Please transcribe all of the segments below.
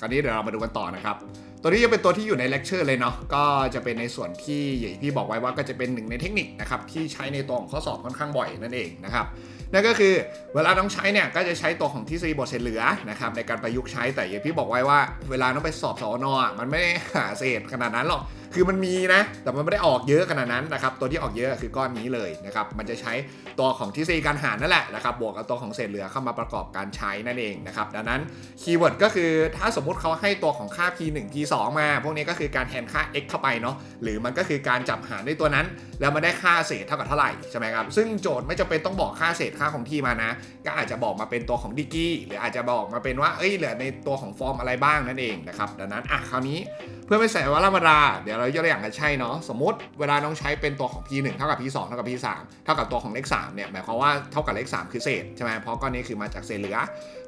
คราวนี้เดี๋ยวเรามาดูกันต่อนะครับ ตัวนี้จะเป็นตัวที่อยู่ในเลคเชอร์เลยเนาะก็จะเป็นในส่วนที่อย่างที่พี่บอกไว้ว่าก็จะเป็นหนึ่งในเทคนิคนะครับที่ใช้ในตัวของข้อสอบค่อนข้างบ่อยนั่นเองนะครับนั่นก็คือเวลาต้องใช้เนี่ยก็จะใช้ตัวของทฤษฎีบทเศษเหลือนะครับในการประยุกต์ใช้แต่อย่างที่บอกไว้ว่าเวลาต้องไปสอบสอนอะมันไม่ได้หาเศษขนาดนั้นหรอก คือมันมีนะ แต่มันไม่ได้ออกเยอะขนาดนั้นนะครับ ตัวที่ออกเยอะคือก้อนนี้เลยนะครับ มันจะใช้ตัวของทฤษฎีการหารนั่นแหละนะครับ บวกกับตัวของเศษเหลือเข้ามาประกอบการใช้นั่นเองนะครับ ดังนั้นคีย์เวิร์ดก็คือถ้าสมมุติเขาให้ตัวของค่า p 1 p 2มา พวกนี้ก็คือการแทนค่า x เข้าไปเนาะ หรือมันก็คือการจับหารด้วยตัวนั้น แล้วมันได้ค่าเศษเท่ากับเท่าไหร่ใช่ไหมครับ ซึ่งโจทย์ไม่จำเป็นต้องบอกค่าเศษค่าของที่มานะ ก็อาจจะบอกมาเป็นตัวของดิกี้หรืออาจจะบอกมาเป็นว่า เอ้ยเหลือในตัวของฟอร์มอะไรบ้างนั่นเองนะครับ ดังนั้นอะคราวนี้เพื่อไม่ใส่ว่ารรมดาเดี๋ยวเรายกตัวอย่างกันใช่เนาะสมมติเวลาน้องใช้เป็นตัวของ p 1 เท่ากับ p 2 เท่ากับ p 3 เท่ากับตัวของเลข3เนี่ยหมายความว่าเท่ากับเลข3คือเศษใช่ไหมเพราะก้อนนี้คือมาจากเศษเหลือ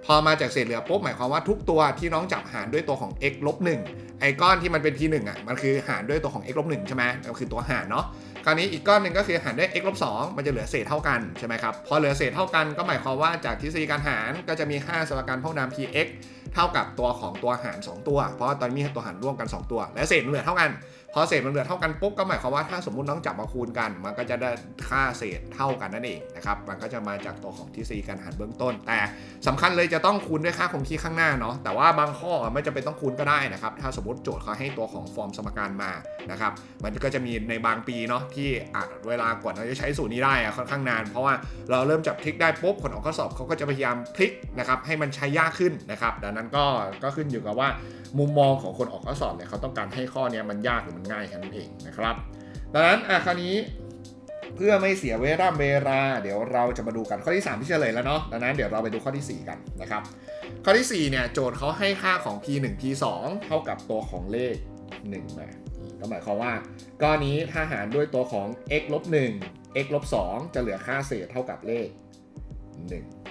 พอมาจากเศษเหลือปุ๊บหมายความว่าทุกตัวที่น้องจับหารด้วยตัวของ x ลบ1ไอ้ก้อนที่มันเป็น p 1 อะมันคือหารด้วยตัวของ x ลบ1ใช่ไหมก็คือตัวหารเนาะคราวนี้อีกก้อนหนึ่งก็คือหารด้วย x ลบ2มันจะเหลือเศษเท่ากันใช่ไหมครับพอเหลือเศษเท่ากันก็หมายความว่าจากทฤษฎีการหารก็จะมีค่าสมการพหุนาม px เท่ากับตัวของตัวหาร 2 ตัว เพราะตอนนี้มีตัวหารร่วมกัน 2 ตัว และเศษเหลือเท่ากัน พอเศษมันเหลือเท่ากันปุ๊บก็หมายความว่าถ้าสมมติน้องจับมาคูณกัน มันก็จะได้ค่าเศษเท่ากันนั่นเองนะครับมันก็จะมาจากตัวของทฤษฎีการหารเบื้องต้น แต่สำคัญเลยจะต้องคูณด้วยค่าคงที่ข้างหน้าเนาะแต่ว่าบางข้อไม่จำเป็นต้องคูณก็ได้นะครับถ้าสมมติโจทย์เขาให้ตัวของฟอร์มสมการมานะครับมันก็จะมีในบางปีเนาะที่อาจเวลากว่าเราจะใช้สูตรนี้ได้อะค่อนข้างนาน เพราะว่าเราเริ่มจับทริกได้ปุ๊บคนออกข้อสอบเขาก็จะพยายามพลิกนะครับให้มันใช้ยากขึ้นนะครับดังนั้นก็ก็ขึ้นอยู่กับว่ามุมมองของคนออกข้อสอบเนี่ยเขาต้องการให้ข้อนี้มันยากหรือมันง่ายแค่นั้นเองนะครับ ดังนั้นอะคราวนี้เพื่อไม่เสียเวลาเวลา เดี๋ยวเราจะมาดูกันข้อที่ 3 ที่เฉลยแล้วเนาะดังนั้นเดี๋ยวเราไปดูข้อที่ 4 กันนะครับ ข้อที่ 4 เนี่ยโจทย์เขาให้ค่าของ p 1 p 2เท่ากับตัวของเลข1มาก็หมายความว่าก้อนนี้ถ้าหารด้วยตัวของ x ลบ1 x ลบ2จะเหลือค่าเศษเท่ากับเลข 1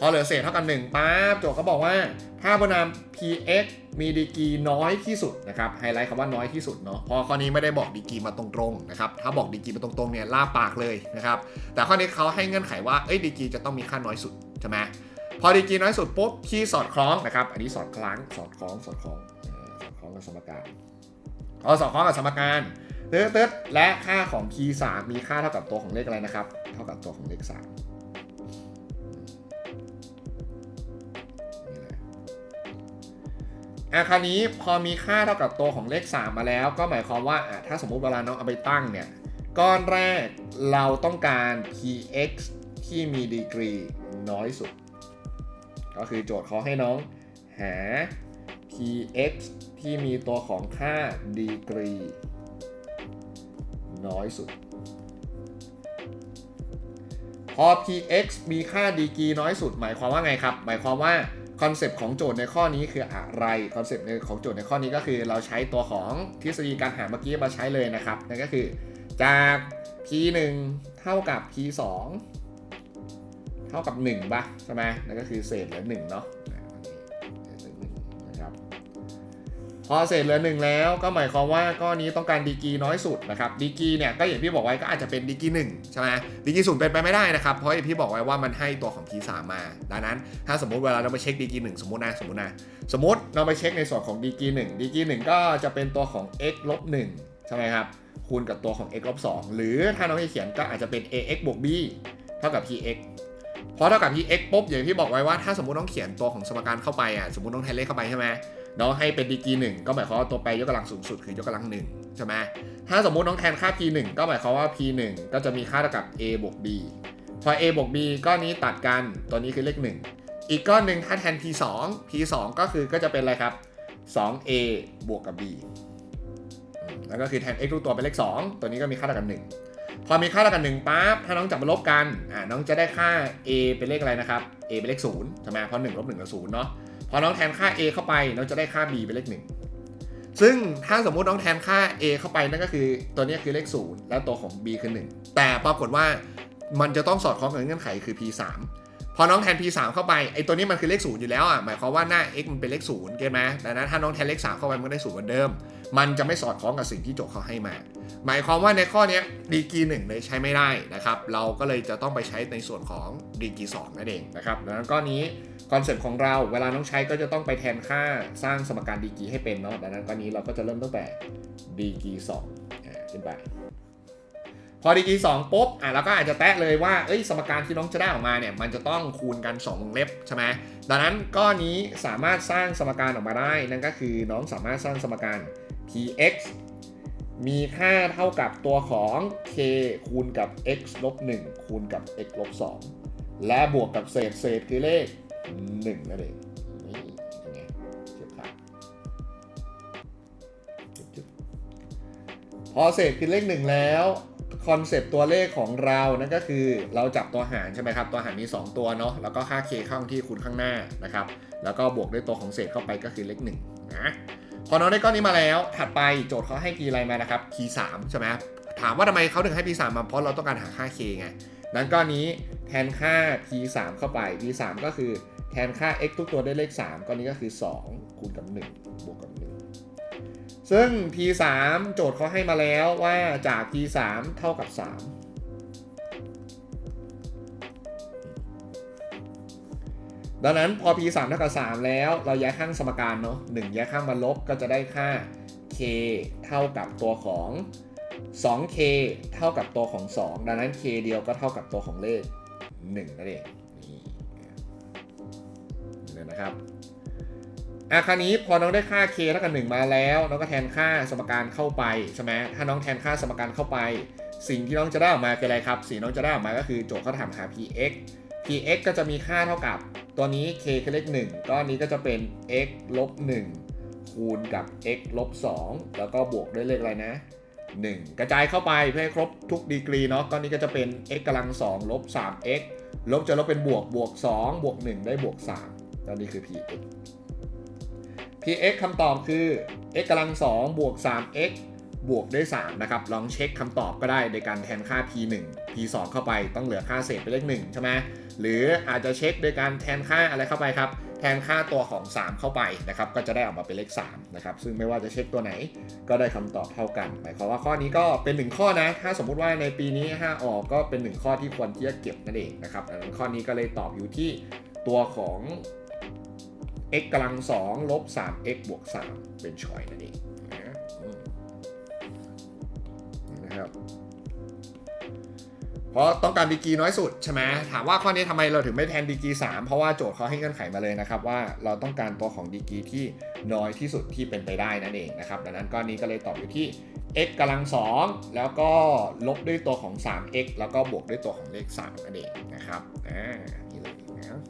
พอเหลือเศษเท่ากัน1ปั๊บโจทย์เขาบอกว่าถ้าบนาม px มีดีกรีน้อยที่สุดนะครับไฮไลท์คำว่าน้อยที่สุดเนาะพอข้อนี้ไม่ได้บอกดีกรีมาตรงๆนะครับถ้าบอกดีกรีมาตรงๆเนี่ยล่าปากเลยนะครับแต่ข้อนี้เขาให้เงื่อนไขว่าเอ้ยดีกรีจะต้องมีค่าน้อยสุดใช่ไหมพอดีกรีน้อยสุดปุ๊บที่สอดคล้องนะครับอันนี้สอดคล้องสอดคล้องสอดคล้องสอดคล้องกับสมการอ๋อสอดคล้องกับสมการเติร์ดเติร์ดและค่าของ p 3มีค่าเท่ากับตัวของเลขอะไรนะครับ เท่ากับตัวของเลข3 อะคราวนี้พอมีค่าเท่ากับตัวของเลข 3 มาแล้ว ก็หมายความว่าอะถ้าสมมุติเวลาน้องเอาไปตั้งเนี่ยก้อนแรกเราต้องการ px ที่มีดีกรีน้อยสุด ก็คือโจทย์เขาให้น้องหา px ที่มีตัวของค่าดีกรีน้อยสุด พอ px มีค่าดีกรีน้อยสุด หมายความว่าไงครับ หมายความว่า คอนเซปต์ของโจทย์ในข้อนี้คืออะไรคอนเซปต์ของโจทย์ในข้อนี้ก็คือ เราใช้ตัวของทฤษฎีการหารเมื่อกี้มาใช้เลยนะครับนั่นก็คือจาก p 1เท่ากับ p 2เท่ากับ1ป่ะใช่ไหมนั่นก็คือเศษเหลือ1เนาะ พอเศษเหลือหนึ่งแล้วก็หมายความว่าก้อนนี้ต้องการดีกีน้อยสุดนะครับดีกีเนี่ยก็อย่างที่บอกไว้ก็อาจจะเป็นดีกีหนึ่งใช่ไหมดีกีศูนย์เป็นไปไม่ได้นะครับเพราะอย่างที่บอกไว้ว่ามันให้ตัวของ P3 มาดังนั้น ถ้าสมมติเวลาเราไปเช็คดีกีหนึ่งสมมตินะสมมตินะสมมติเราไปเช็คในส่วนของดีกีหนึ่งดีกีหนึ่งก็จะเป็นตัวของ x ลบหนึ่งใช่ไหมครับคูณกับตัวของ x ลบสองหรือถ้าน้องจะเขียนก็อาจจะเป็น ax บวก b เท่ากับ px พอเท่ากับ px ปุ๊บอย่างที่บอกไว้ว่าถ้าสมมติต้องเขียนตัวของสมการเข้าไปอะสมมติต้องแทนเลขเข้าไปใช่ไหม น้องให้เป็นดีกีหนึ่งก็หมายความว่าตัวแปรยกกำลังสูงสุดคือยกกำลังหนึ่งใช่ไหมถ้าสมมุติน้องแทนค่า p 1ก็หมายความว่า p 1ก็จะมีค่าเท่ากับ a บวก b พอ a บวก b ก้อนนี้ตัดกันตัวนี้คือเลข 1 อีกก้อนหนึ่งถ้าแทน p 2 p 2ก็คือก็จะเป็นอะไรครับ 2a บวกกับ b แล้วก็คือแทน x ทุกตัวเป็นเลข 2 ตัวนี้ก็มีค่าเท่ากัน1พอมีค่าเท่ากัน1ปั๊บถ้าน้องจับมาลบกันอ่าน้องจะได้ค่า a เป็นเลขอะไรนะครับ a เป็นเลข0ใช่ไหมเพราะ1ลบ1กับ0เนาะ พอน้องแทนค่า a เข้าไปน้องจะได้ค่า b เป็นเลขหนึ่งซึ่งถ้าสมมุติน้องแทนค่า a เข้าไปนั่นก็คือตัวนี้คือเลข 0 แล้วตัวของ b คือ 1 แต่ปรากฏว่ามันจะต้องสอดคล้องกับเงื่อนไขคือ p 3พอน้องแทน p 3เข้าไปไอ้ตัวนี้มันคือเลข 0 อยู่แล้วอะหมายความว่าหน้า x มันเป็นเลข0เก็ตไหมดังนั้นถ้าน้องแทนเลข 3 เข้าไปมันก็ได้0เหมือนเดิม มันจะไม่สอดคล้องกับสิ่งที่โจทย์เขาให้มา หมายความว่าในข้อนี้ดีกีหนึ่งเลยใช้ไม่ได้นะครับเราก็เลยจะต้องไปใช้ในส่วนของดีกีสองนั่นเองนะครับดังนั้นข้อนี้ คอนเซปต์ของเราเวลาน้องใช้ก็จะต้องไปแทนค่าสร้างสมการดีกีให้เป็นเนาะดังนั้นข้อนี้เราก็จะเริ่มตั้งแต่ดีกีสองอ่าขึ้นไป พอดีกีสองปุ๊บอะเราก็อาจจะแตะเลยว่าเอ้ยสมการที่น้องจะได้ออกมาเนี่ยมันจะต้องคูณกัน2วงเล็บใช่ไหมดังนั้นก้อนนี้สามารถสร้างสมการออกมาได้ นั่นก็คือน้องสามารถสร้างสมการ tx มีค่าเท่ากับตัวของ k คูณกับ x ลบ1คูณกับ x ลบ2และบวกกับเศษเศษคือเลข 1นั่นเองนี่ยังไงเทียบค่าจุดๆพอเศษคือเลข1แล้วคอนเซปต์ตัวเลขของเรานั่นก็คือเราจับตัวหารใช่ไหมครับ ตัวหารมี 2 ตัวเนาะแล้วก็ค่า k เข้าที่คูณข้างหน้านะครับ แล้วก็บวกด้วยตัวของเศษเข้าไปก็คือเลข1นะพอน้องได้ก้อนนี้มาแล้วถัดไปโจทย์เขาให้คีย์อะไรมานะครับคีย์3ใช่ไหมถามว่าทำไมเขาถึงให้ p 3มาเพราะเราต้องการหาค่า k ไงนั้นก้อนนี้แทนค่า p 3เข้าไป p 3ก็คือ นค่า x ทุกตัวได้เลข 3ก้อนนี้ก็คือ 2 คูณกับ 1 บวกกับ 1 ซึ่ง p 3 โจทย์เขาให้มาแล้วว่าจาก p 3 เท่ากับ 3 ดังนั้นพอ p 3 เท่ากับ 3 แล้วเราย้ายข้างสมการเนาะ1ย้ายข้างมาลบก็จะได้ค่า k เท่ากับตัวของ 2k เท่ากับตัวของ 2 ดังนั้น k เดียวก็เท่ากับตัวของเลข 1 นั่นเอง นะครับอะคราวนี้พอน้องได้ค่า k เท่ากับ1มาแล้ว น้องก็แทนค่าสมการเข้าไปใช่ไหมถ้าน้องแทนค่าสมการเข้าไป สิ่งที่น้องจะได้ออกมาคืออะไรครับ สิ่งน้องจะได้ออกมาก็คือโจทย์เขาถามหา px px ก็จะมีค่าเท่ากับตัวนี้ k คือเลข1ก้อนนี้ก็จะเป็น x ลบ1คูณกับ x ลบ2แล้วก็บวกด้วยเลขอะไรนะ 1 กระจายเข้าไปเพื่อให้ครบทุกดีกรีเนาะก้อนนี้ก็จะเป็น x กำลัง2ลบ 3x ลบจะลบเป็นบวกบวก 2 บวก 1 ได้บวก 3 ตอนนี้คือ px px คำตอบคือ x กำลัง2บวก 3x บวกด้วย 3 นะครับ ลองเช็คคำตอบก็ได้โดยการแทนค่า p 1 p 2เข้าไปต้องเหลือค่าเศษเป็นเลข1ใช่ไหมหรืออาจจะเช็คโดยการแทนค่าอะไรเข้าไปครับ แทนค่าตัวของ 3 เข้าไปนะครับ ก็จะได้ออกมาเป็นเลข3นะครับ ซึ่งไม่ว่าจะเช็คตัวไหนก็ได้คำตอบเท่ากัน หมายความว่าข้อนี้ก็เป็น 1 ข้อนะ ถ้าสมมุติว่าในปีนี้ 5 ออกก็เป็น 1 ข้อที่ควรที่จะเก็บนั่นเองนะครับดังนั้นข้อนี้ก็เลยตอบอยู่ที่ตัวของ x กำลัง2ลบ 3x บวก 3 เป็นชอยนั่นเองนะอืมนะครับเพราะต้องการดีกรีน้อยสุดใช่ไหมถามว่าข้อนี้ทำไมเราถึงไม่แทนดีกรี3เพราะว่าโจทย์เขาให้เงื่อนไขมาเลยนะครับ ว่าเราต้องการตัวของดีกรีที่น้อยที่สุดที่เป็นไปได้นั่นเองนะครับ ดังนั้นก้อนนี้ก็เลยตอบอยู่ที่ x กำลัง2แล้วก็ลบด้วยตัวของ 3x แล้วก็บวกด้วยตัวของเลข3นั่นเองนะครับอ่านี่เลยนะ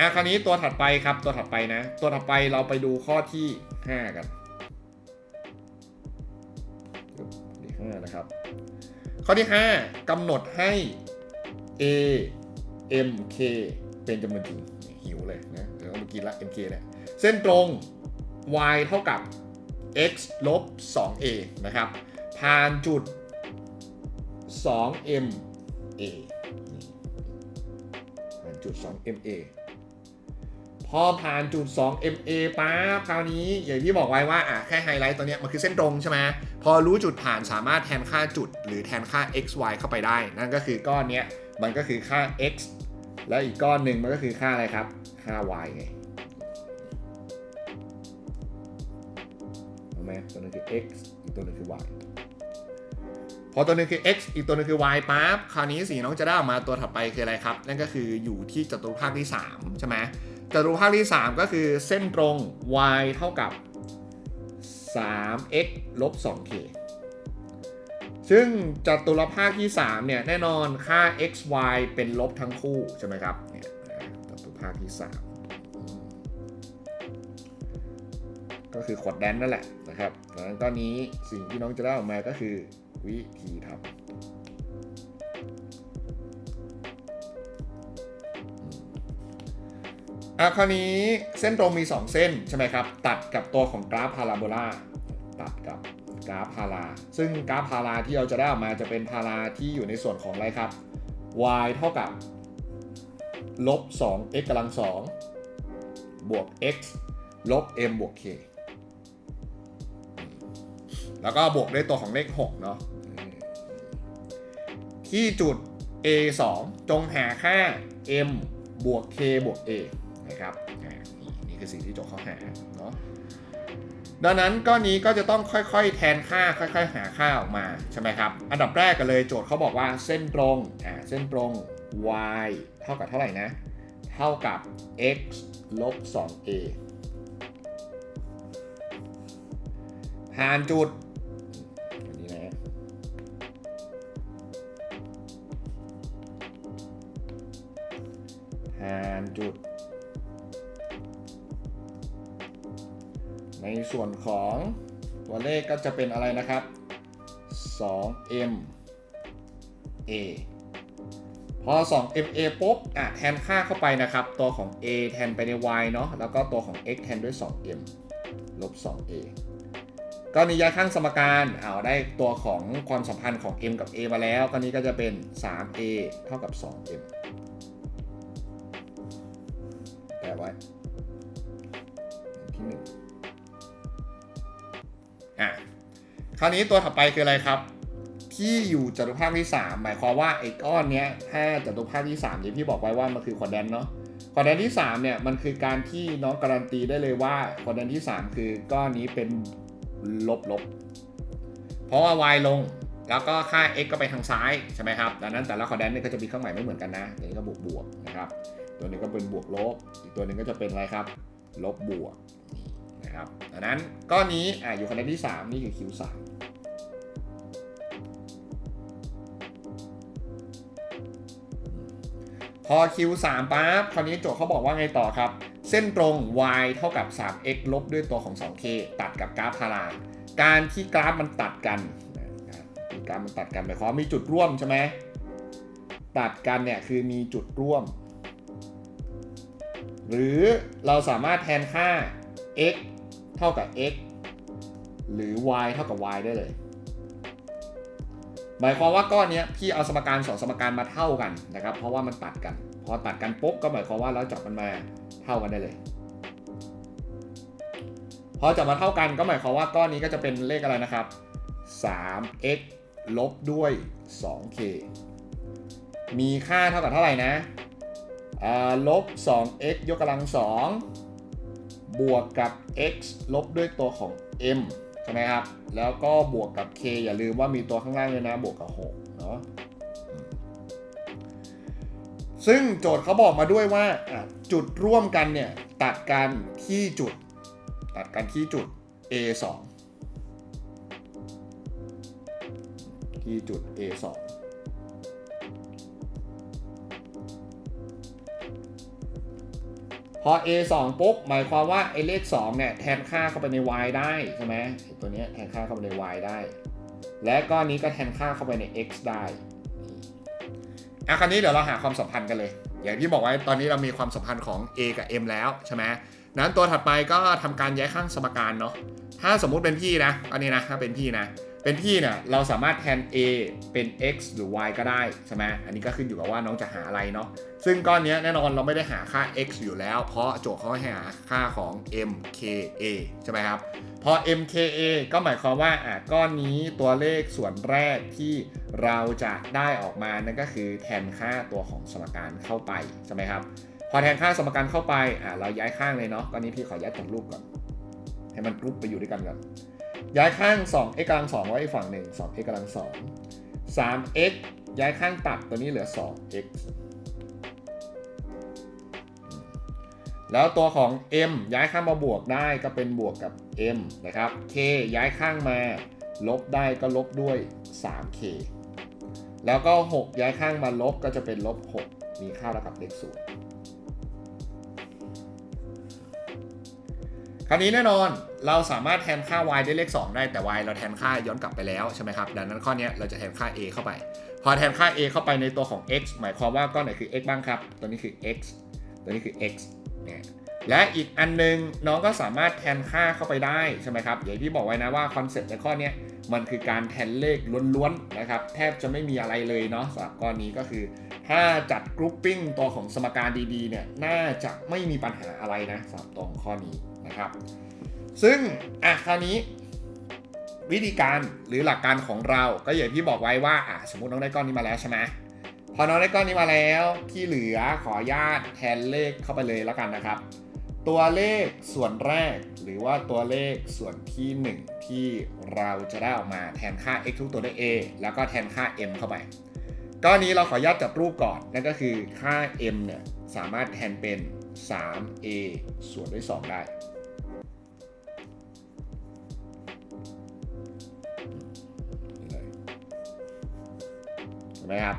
อะคราวนี้ตัวถัดไปครับตัวถัดไปนะ ตัวถัดไปเราไปดูข้อที่ 5 กันที่5นะครับ ข้อที่ 5กำหนดให้ a m k เป็นจำนวนจริงหิวเลยนะเดี๋ยวเรากินละ m k เนี่ยเส้นตรง y เท่ากับ x ลบ 2a นะครับ ผ่านจุด 2m a ผ่านจุด 2 MA พอผ่านจุด 2 MA ปั๊บคราวนี้อย่างที่บอกไว้ว่าอะแค่ไฮไลท์ตัวเนี้ยมันคือเส้นตรงใช่ไหมพอรู้จุดผ่านสามารถแทนค่าจุด หรือแทนค่า x y เข้าไปได้ นั่นก็คือก้อนเนี้ยมันก็คือค่า x แล้วอีกก้อนหนึ่งมันก็คือค่าอะไรครับค่า y ไงถูกไหมตัวนึงคือ x อีกตัวนึงคือ y พอตัวหนึงคือ x อีกตัวหนึงคือ y ปั๊บคราวนี้สิ่งน้องจะได้ออกมาตัวถัดไปคืออะไรครับ นั่นก็คืออยู่ที่จตุรภาคที่ 3 ใช่ไหม จตุรภาคที่ 3 ก็คือเส้นตรง y เท่ากับ 3x ลบ 2k ซึ่งจตุรภาคที่ 3 เนี่ย แน่นอนค่า x y เป็นลบทั้งคู่ ใช่ไหมครับเนี่ยนะจตุรภาคที่ 3 ก็คือขวดแดนนั่นแหละนะครับดังนั้นตอนนี้สิ่งที่น้องจะได้ออกมาก็คือวิธีทำ อะคราวนี้เส้นตรงมี 2 เส้นใช่ไหมครับ ตัดกับตัวของกราฟพาราโบลาตัดกับกราฟพารา ซึ่งกราฟพาราที่เราจะได้ออกมาจะเป็นพาราที่อยู่ในส่วนของอะไรครับ y เท่ากับลบ 2x กำลัง 2 บวก x ลบ m บวก k แล้วก็บวกด้วยตัวของเลข 6 เนาะที่จุด a 2จงหาค่า m บวก k บวก a นะครับอ่านี่นี่คือสิ่งที่โจทย์เขาหาเนาะดังนั้นก้อนนี้ก็จะต้องค่อยๆ แทนค่าค่อย ๆ หาค่าออกมาใช่ไหมครับ อันดับแรกกันเลยโจทย์เขาบอกว่าเส้นตรงอ่าเส้นตรง y เท่ากับเท่าไหร่นะ เท่ากับ x ลบ 2a ผ่านจุดอันนี้นะผ่านจุด ในส่วนของตัวเลขก็จะเป็นอะไรนะครับ 2m a พอ 2ma ปุ๊บ อะ แทนค่าเข้าไปนะครับ ตัวของ a แทนไปใน y เนาะ แล้วก็ตัวของ x แทนด้วย 2m ลบ 2a ก็นี้ย้ายข้างสมการเอาได้ตัวของความสัมพันธ์ของ m กับ a มาแล้ว ก็นี้ก็จะเป็น 3a เท่ากับ 2m แปลไว้ที่หนึ่ง อะคราวนี้ตัวถัดไปคืออะไรครับ ที่อยู่จตุภาคที่ 3 หมายความว่าไอ้ก้อนเนี้ยถ้าจตุภาคที่3อย่างที่บอกไว้ว่ามันคือคอร์แดนเนาะคอร์แดนที่3เนี่ยมันคือการที่น้องการันตีได้เลยว่าคอร์แดนที่ 3 คือก้อนนี้เป็นลบลบเพราะว่า y ลงแล้วก็ค่า x ก็ไปทางซ้ายใช่ไหมครับ ดังนั้นแต่ละคอร์แดนเนี่ยก็จะมีเครื่องหมายไม่เหมือนกันนะตัวนี้ก็บวกบวกนะครับ ตัวนี้ก็เป็นบวกลบ อีกตัวหนึงก็จะเป็นอะไรครับ ลบบวก นะครับดังนั้นก้อนนี้อะอยู่คะแนนที่ 3 นี่คือ Q3 พอ Q3 ปั๊บคราวนี้โจทย์เขาบอกว่าไงต่อครับ เส้นตรง y เท่ากับ 3x ลบด้วยตัวของ 2k ตัดกับกราฟพาราการที่กราฟมันตัดกันที่กราฟมันตัดกันหมายความว่ามีจุดร่วมใช่ไหมตัดกันเนี่ยคือมีจุดร่วม หรือเราสามารถแทนค่า x เท่ากับ x หรือ y เท่ากับ y ได้เลย หมายความว่าก้อนนี้พี่เอาสมการสองสมการมาเท่ากันนะครับ เพราะว่ามันตัดกัน พอตัดกันปุ๊บก็หมายความว่าเราจับมันมาเท่ากันได้เลย พอจับมาเท่ากันก็หมายความว่าก้อนนี้ก็จะเป็นเลขอะไรนะครับ 3x ลบด้วย 2k มีค่าเท่ากับเท่าไหร่นะลบ 2x ยกกำลัง 2 บวกกับ x ลบด้วยตัวของ m ใช่ไหมครับ แล้วก็บวกกับ k อย่าลืมว่ามีตัวข้างล่างเลยนะ บวกกับ 6 เนาะซึ่งโจทย์เขาบอกมาด้วยว่าจุดร่วมกันเนี่ย ตัดกันที่จุด ตัดกันที่จุด a 2ที่จุด a 2 พอ a 2 ปุ๊บหมายความว่าไอเลข2เนี่ยแทนค่าเข้าไปใน y ได้ใช่ไหมตัวนี้แทนค่าเข้าไปใน y ได้ และก้อนนี้ก็แทนค่าเข้าไปใน x ได้อะคราวนี้เดี๋ยวเราหาความสัมพันธ์กันเลย อย่างที่บอกไว้ตอนนี้เรามีความสัมพันธ์ของ a กับ m แล้วใช่ไหมนั้นตัวถัดไปก็ทำการย้ายข้างสมการเนาะถ้าสมมุติเป็นพี่นะอันนี้นะถ้าเป็นพี่นะ เป็นพี่เนี่ยเราสามารถแทน a เป็น x หรือ y ก็ได้ใช่ไหมอันนี้ก็ขึ้นอยู่กับว่าน้องจะหาอะไรเนาะซึ่งก้อนนี้แน่นอนเราไม่ได้หาค่า x อยู่แล้ว เพราะโจทย์เขาให้หาค่าของ mka ใช่ไหมครับพอ mka ก็หมายความว่าอะก้อนนี้ตัวเลขส่วนแรกที่เราจะได้ออกมานั่นก็คือแทนค่าตัวของสมการเข้าไปใช่ไหมครับพอแทนค่าสมการเข้าไปอะเราย้ายข้างเลยเนาะก้อนนี้พี่ขอย้ายจากรูปก่อน ให้มันรูปไปอยู่ด้วยกันก่อน ย้ายข้าง 2x กำลัง2ไว้อีกฝั่งหนึ่ง 2x กำลัง2 3x ย้ายข้างตัดตัวนี้เหลือ 2x แล้วตัวของ m ย้ายข้างมาบวกได้ก็เป็นบวกกับ m นะครับ k ย้ายข้างมา ลบได้ก็ลบด้วย 3k แล้วก็ 6 ย้ายข้างมาลบก็จะเป็นลบ 6 มีค่าเท่ากับเลขศูนย์คราวนี้แน่นอน เราสามารถแทนค่า y ได้เลข 2 ได้แต่ y เราแทนค่าย้อนกลับไปแล้วใช่ไหมครับดังนั้นข้อนี้เราจะแทนค่า a เข้าไป พอแทนค่า a เข้าไปในตัวของ x หมายความว่าก้อนไหนคือ x บ้างครับ ตัวนี้คือ x ตัวนี้คือ x เนี่ยและอีกอันนึงน้องก็สามารถแทนค่าเข้าไปได้ใช่ไหมครับอย่างที่บอกไว้นะว่าคอนเซ็ปต์ในข้อนี้มันคือการแทนเลขล้วนๆนะครับแทบจะไม่มีอะไรเลยเนาะสำหรับก้อนนี้ก็คือ ถ้าจัดกรุ๊ปปิ้งตัวของสมการดีๆเนี่ยน่าจะไม่มีปัญหาอะไรนะสำหรับตรงข้อนี้นะครับ ซึ่งอะคราวนี้วิธีการหรือหลักการของเราก็อย่างที่บอกไว้ว่าอะสมมติน้องได้ก้อนนี้มาแล้วใช่ไหมพอน้องได้ก้อนนี้มาแล้วที่เหลือขออนุญาตแทนเลขเข้าไปเลยแล้วกันนะครับ ตัวเลขส่วนแรก หรือว่าตัวเลขส่วนที่ 1 ที่เราจะได้ออกมาแทนค่า x ทุกตัวด้วย a แล้วก็แทนค่า m เข้าไปก้อนนี้เราขออนุญาตจัดรูปก่อนนั่นก็คือค่า m เนี่ยสามารถแทนเป็น 3a ส่วนด้วย 2 ได้ เห็นไหมครับ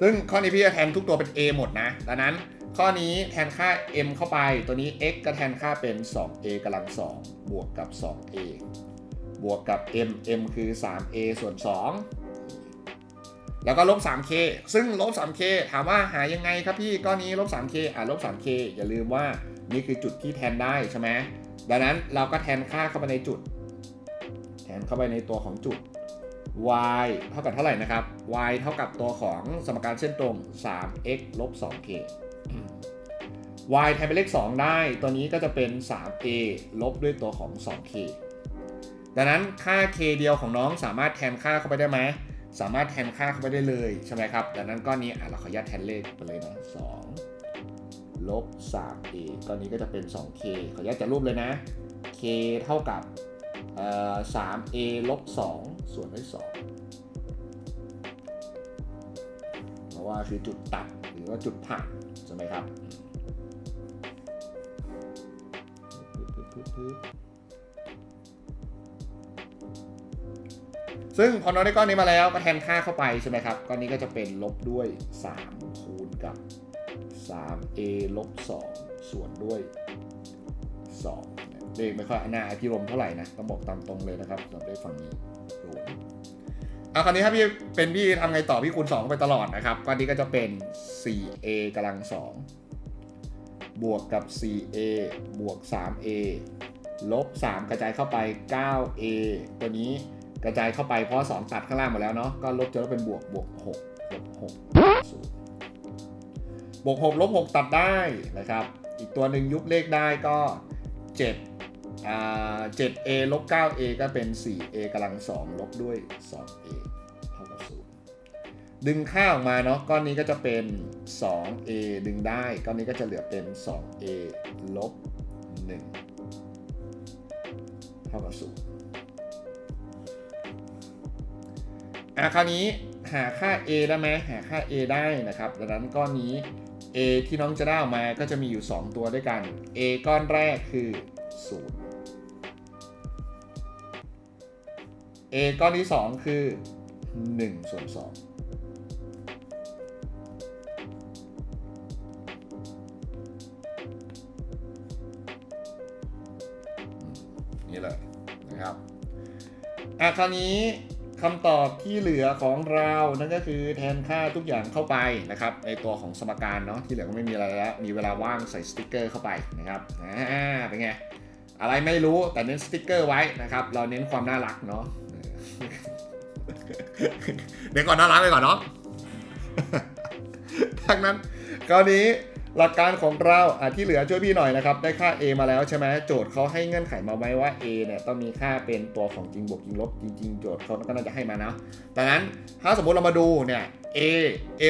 ซึ่งข้อนี้พี่จะแทนทุกตัวเป็น a หมดนะ ดังนั้นข้อนี้แทนค่า m เข้าไป ตัวนี้ x ก็แทนค่าเป็น 2a กำลัง 2 บวกกับ 2a บวกกับ m m คือ 3a ส่วน 2 แล้วก็ลบ 3k ซึ่งลบ 3k ถามว่าหายังไงครับพี่ก้อนนี้ลบ 3k อะลบ 3k อย่าลืมว่านี่คือจุดที่แทนได้ใช่ไหมดังนั้นเราก็แทนค่าเข้าไปในจุด นเข้าไปในตัวของจุด y เท่ากับเท่าไหร่นะครับ y เท่ากับตัวของสมการเส้นตรง 3x ลบ 2k y แทนเป็นเลข 2 ได้ ตัวนี้ก็จะเป็น 3a ลบด้วยตัวของ 2k ดังนั้นค่า k เดียวของน้องสามารถแทนค่าเข้าไปได้ไหม สามารถแทนค่าเข้าไปได้เลยใช่ไหมครับ ดังนั้นก้อนนี้อะเราขออนุญาตแทนเลขไปเลยนะ2ลบ 3a ก้อนนี้ก็จะเป็น 2k ขออนุญาตจะรูปเลยนะ k เท่ากับ เอ่อ 3a ลบ2ส่วนด้วย2เพราะว่าคือจุดตัดหรือว่าจุดผ่านใช่ไหมครับซึ่งพอน้องได้ก้อนนี้มาแล้วก็แทนค่าเข้าไปใช่ไหมครับก้อนนี้ก็จะเป็นลบด้วย 3 คูณกับ 3a ลบ2ส่วนด้วย เลขไม่ค่อยน่าอภิรมเท่าไหร่นะต้องบอกตามตรงเลยนะครับสำหรับเลขฝั่งนี้ศูอะคราวนี้ถ้าพี่เป็นพี่ทำไงต่อพี่คูณ2ไปตลอดนะครับก้อนนี้ก็จะเป็น 4a กำลัง 2 บวกกับ 4a บวก 3a ลบ 3 กระจายเข้าไป 9a ตัวนี้กระจายเข้าไปเพราะ 2 ตัดข้างล่างหมดแล้วเนาะก็ลบจะลบเป็นบวกบวก6ลบ6ศูนย์บวก 6 ลบ 6 ตัดได้นะครับ อีกตัวหนึ่งยุบเลขได้ก็ 7 อ่า 7a ลบ 9a ก็เป็น 4a กำลัง2ลบด้วย 2a เท่ากับ0ดึงค่าออกมาเนาะก้อนนี้ก็จะเป็น 2a ดึงได้ ก้อนนี้ก็จะเหลือเป็น 2a ลบ1เท่ากับ0อะคราวนี้หาค่า a ได้ไหมหาค่า a ได้นะครับ ดังนั้นก้อนนี้ a ที่น้องจะได้ออกมาก็จะมีอยู่ 2 ตัวด้วยกัน a ก้อนแรกคือ 0 a ก้อนที่ 2 คือ1ส่วน2นี่เลยนะครับอะคราวนี้คำตอบที่เหลือของเรานั่นก็คือแทนค่าทุกอย่างเข้าไปนะครับในตัวของสมการเนาะที่เหลือก็ไม่มีอะไรแล้ว มีเวลาว่างใส่สติกเกอร์เข้าไปนะครับอ่าเป็นไง อะไรไม่รู้แต่เน้นสติกเกอร์ไว้นะครับ เราเน้นความน่ารักเนาะ เดี๋ยวก่อนน่ารักไปก่อนเนาะดังนั้นคราวนี้หลักการของเราอะที่เหลือช่วยพี่หน่อยนะครับ ได้ค่า a มาแล้วใช่ไหมโจทย์เขาให้เงื่อนไขมาไว้ว่า a เนี่ยต้องมีค่าเป็นตัวของจริงบวกจริงลบจริง ๆ โจทย์เขาก็น่าจะให้มานะดังนั้นถ้าสมมุติเรามาดูเนี่ย a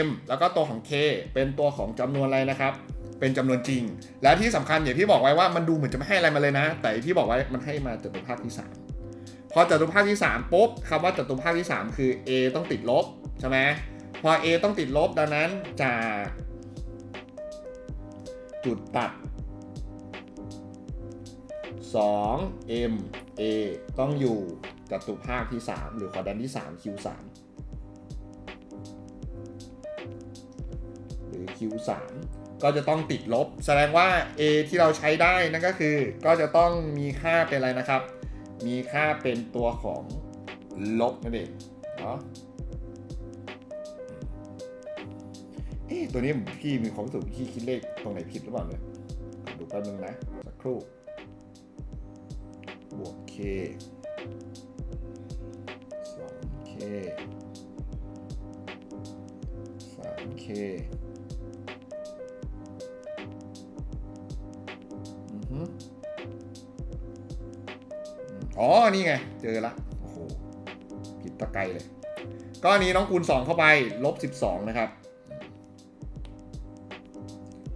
m แล้วก็ตัวของ k เป็นตัวของจำนวนอะไรนะครับ เป็นจำนวนจริง และที่สำคัญอย่างที่บอกไว้ว่ามันดูเหมือนจะไม่ให้อะไรมาเลยนะ แต่ที่บอกไว้มันให้มาจตุภาคที่3 พอจตุภาคที่ 3ปุ๊บคำว่าจตุภาคที่ 3 คือ a ต้องติดลบใช่ไหมพอ a ต้องติดลบดังนั้นจากจุดตัด 2 m a ต้องอยู่จตุภาคที่ 3 หรือคอดแดนที่ 3 q 3หรือ q 3ก็จะต้องติดลบ แสดงว่า a ที่เราใช้ได้นั่นก็คือ ก็จะต้องมีค่าเป็นอะไรนะครับ มีค่าเป็นตัวของลบนั่นเองเเอ๊ะตัวนี้พี่มีความรู้สึกพี่คิดเลขตรงไหนผิดหรือเปล่าเนี่ยดูแป๊บนึงนะ สักครู่ บวก k 2k 3k อ๋อ นี่ไง เจอละ โอ้โห ผิดตะไกลเลย ก็อันนี้น้องคูณ 2 เข้าไป ลบ 12 นะครับ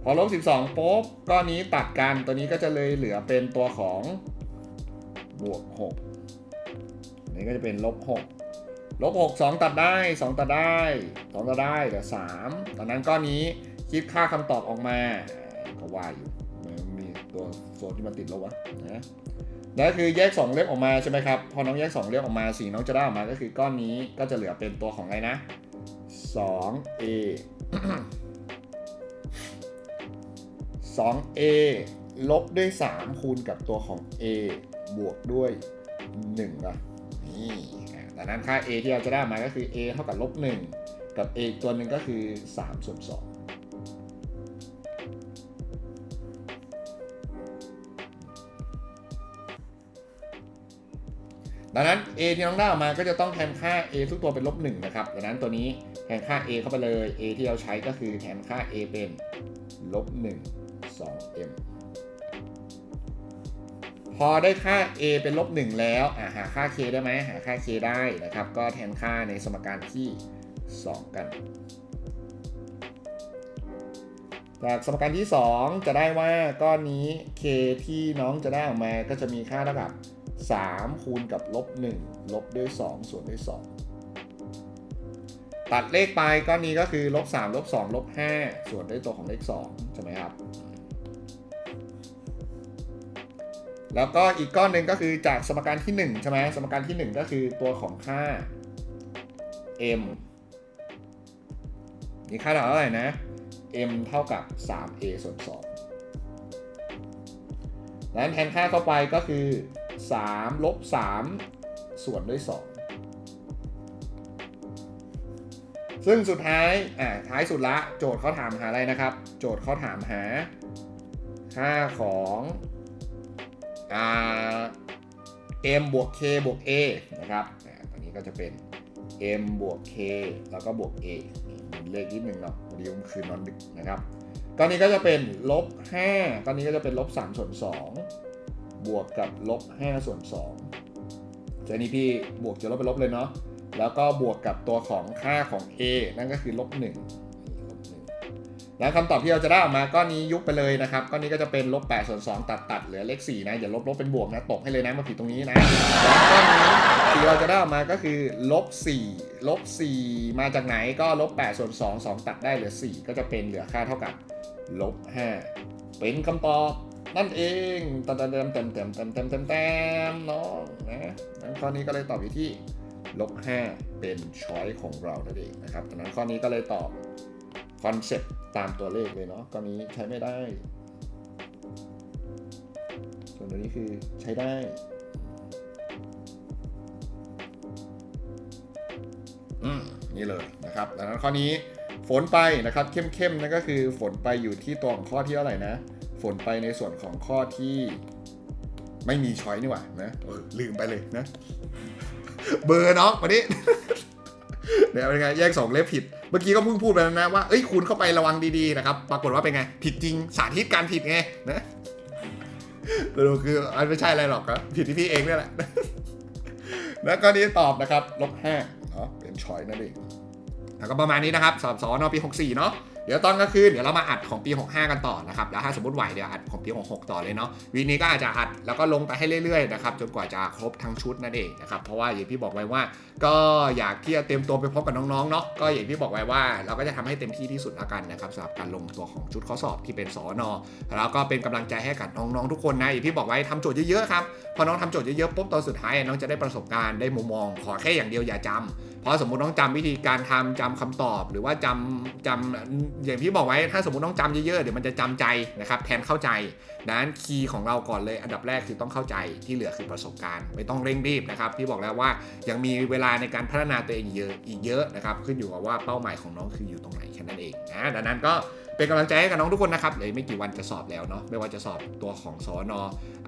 พอลบ 12ปุ๊บก้อนนี้ตัดกัน ตัวนี้ก็จะเลยเหลือเป็นตัวของบวก6นี่ก็จะเป็นลบ 6 ลบ 6 2 ตัดได้ 2 ตัดได้ 2 ตัดได้ เหลือ 3 ตอนนั้นก้อนนี้คิดค่าคำตอบออกมา ก็ว่าอยู่ มีตัวโซนที่มันติดลบวะนะ นั่นคือแยก 2 เล็บออกมาใช่ไหมครับ พอน้องแยก 2 เล็บออกมาสิ่งน้องจะได้ออกมาก็คือก้อนนี้ก็จะเหลือเป็นตัวของอะไรนะ 2a 2a ลบด้วย 3 คูณกับตัวของ a บวกด้วย1อะนี่อะดังนั้นค่า a ที่เราจะได้มาก็คือ a เท่ากับลบ1กับ a อีกตัวหนึ่งก็คือ3ส่วน2 ดังนั้น a ที่น้องได้ออกมาก็จะต้องแทนค่า a ทุกตัวเป็นลบ1นะครับดังนั้นตัวนี้แทนค่า a เข้าไปเลย a ที่เราใช้ก็คือแทนค่า a เป็นลบ1 2m พอได้ค่า a เป็นลบ1แล้วหาค่า k ได้ไหมหาค่า k ได้นะครับ ก็แทนค่าในสมการที่ 2 กัน จากสมการที่ 2 จะได้ว่าก้อนนี้ k ที่น้องจะได้ออกมาก็จะมีค่าเท่ากับ 3 คูณกับลบ1ลบด้วย 2 ส่วนด้วย 2 ตัดเลขไปก้อนนี้ก็คือลบ3ลบ2ลบ5ส่วนด้วยตัวของเลข2ใช่ไหมครับ แล้วก็อีกก้อนหนึ่งก็คือจากสมการที่1ใช่ไหมสมการที่ 1 ก็คือตัวของค่า m มีค่าเท่าไหร่นะ m เท่ากับ 3a ส่วน2 ดังนั้นแทนค่าเข้าไปก็คือ3ลบ3ส่วนด้วย 2 ซึ่งสุดท้ายอ่าท้ายสุดละโจทย์เขาถามหาอะไรนะครับ โจทย์เขาถามหาค่าของอ่า m บวก k บวก a นะครับอ่าตอนนี้ก็จะเป็น m บวก k แล้วก็บวก a มีเลขนิดนึงเนาะวันนี้ผมคืนนอนดึกนะครับ ก้อนนี้ก็จะเป็นลบ5ก้อนนี้ก็จะเป็นลบ3ส่วน2บวกกับลบ5ส่วน2จะนี้พี่บวกจะลบเป็นลบเลยเนาะ แล้วก็บวกกับตัวของค่าของ a นั่นก็คือลบ1นี่ลบ1แล้วคำตอบที่เราจะได้ออกมาก้อนนี้ยุบไปเลยนะครับก้อนนี้ก็จะเป็นลบ8ส่วน2ตัดตัดเหลือเลข4นะอย่าลบลบเป็นบวกนะตกให้เลยนะมาผิดตรงนี้นะแล้วก้อนนี้ที่เราจะได้ออกมาก็คือลบ4ลบ4มาจากไหนก็ลบ8ส่วน2 2 ตัดได้เหลือ 4 ก็จะเป็นเหลือค่าเท่ากับ ลบ5เป็นคำตอบนั่นเองเต็มเต็มเต็มเต็มเต็มเต็มเต็มเต็มน้องนะงั้นข้อนี้ก็เลยตอบอยู่ที่ลบ5เป็นช้อยของเรานั่นเองนะครับดังนั้นข้อนี้ก็เลยตอบคอนเซ็ปต์ตามตัวเลขเลยเนาะข้อนี้ใช้ไม่ได้ ส่วนตัวนี้คือใช้ได้อืมนี่เลยนะครับดังนั้นข้อนี้ ฝนไปนะครับเข้มๆนั่นก็คือฝนไปอยู่ที่ตัวของข้อที่เท่าไหร่นะ ฝนไปในส่วนของข้อที่ไม่มีช้อยนี่หว่านะออลืมไปเลยนะ เบอร์น้องวันนี้เดี๋ยวเป็นไงแยกสองเล็บผิด เมื่อกี้ก็เพิ่งพูดไปแล้วนะว่าเอ้ยคุณเข้าไประวังดีๆนะครับ ปรากฏว่าเป็นไง ผิดจริงสาธิตการผิดไงนะแต่ดูคืออันไม่ใช่อะไรหรอกครับผิดที่พี่เองนี่แหละแล้วก็นี้ตอบนะครับลบห้าเนาะเป็นชอยนั่นเอง แล้วก็ประมาณนี้นะครับสอบสอนอปี 64 เนาะเดี๋ยวตอนกลางคืนเดี๋ยวเรามาอัดของปี 65 กันต่อนะครับแล้วถ้าสมมติไหวเดี๋ยวอัดของปี 66 ต่อเลยเนาะวีนี้ก็อาจจะอัดแล้วก็ลงไปให้เรื่อยๆนะครับจนกว่าจะครบทั้งชุดนั่นเองนะครับเพราะว่าอย่างที่บอกไว้ว่า ก็อยากที่จะเตรียมตัวไปพบกับน้องๆเนาะก็อย่างที่บอกไว้ว่า เราก็จะทำให้เต็มที่ที่สุดละกันนะครับสำหรับการลงตัวของชุดข้อสอบที่เป็นสอนอแล้วก็เป็นกำลังใจให้กับน้องๆทุกคนนะอย่างที่บอกไว้ทำโจทย์เยอะๆครับพอน้องทำโจทย์เยอะๆปุ๊บตอนสุดท้ายน้องจะได้ประสบการณ์ได้มุมมอง ขอแค่อย่างเดียวอย่าจำ เพราะสมมติต้องจำวิธีการทำจำคำตอบ หรือว่าจำจำอย่างที่บอกไว้ถ้าสมมติต้องจำเยอะๆเดี๋ยวมันจะจำใจนะครับแทนเข้าใจดังนั้นคีย์ของเราก่อนเลยอันดับแรกคือต้องเข้าใจที่เหลือคือประสบการณ์ ไม่ต้องเร่งรีบนะครับพี่บอกแล้วว่ายังมีเวลาในการพัฒนาตัวเองเยอะอีกเยอะนะครับขึ้นอยู่กับว่าเป้าหมายของน้องคืออยู่ตรงไหนแค่นั้นเองนะดังนั้นก็เป็นกำลังใจให้กับน้องทุกคนนะครับเลยไม่กี่วันจะสอบแล้วเนาะไม่ว่าจะสอบตัวของสอน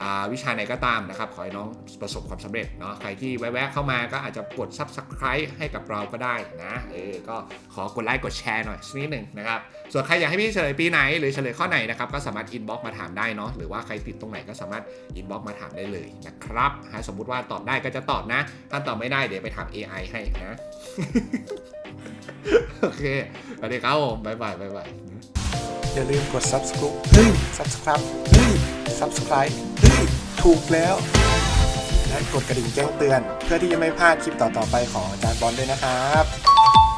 อ่าวิชาไหนก็ตามนะครับขอให้น้องประสบความสำเร็จเนาะใครที่แวะเข้ามาก็อาจจะกด subscribe ให้กับเราก็ได้นะเออก็ขอกดไลค์กดแชร์หน่อยสักนิดหนึ่งนะครับส่วนใครอยากให้พี่เฉลยปีไหนหรือเฉลยข้อไหนนะครับก็สามารถ inbox มาถามได้เนาะหรือว่าใครติดตรงไหนก็สามารถ inbox มาถามได้เลยนะครับหากสมมุติว่าตอบได้ก็จะตอบนะ ถ้าตอบไม่ได้เดี๋ยวไปถาม AI ให้นะโอเคสวัสดีครับผมบ๊ายบายบายบายอย่าลืมกด subscribe เฮ้ย subscribe เฮ้ย subscribe เฮ้ย ถูกแล้ว และกดกระดิ่งแจ้งเตือน เพื่อที่จะไม่พลาดคลิปต่อๆไปของอาจารย์บอลด้วยนะครับ